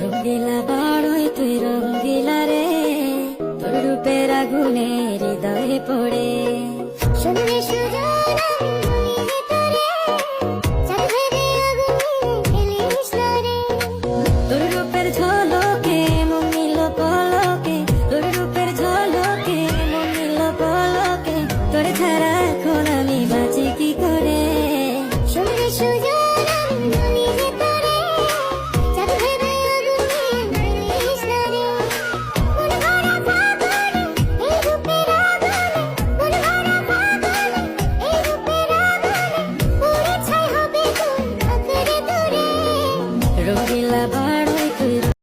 রঙ্গিলা বড়ই তুই রঙ্গিলা রে। তোর রূপের আগুনে হৃদয়ে পড়ে। রঙ্গিলা বাড়াই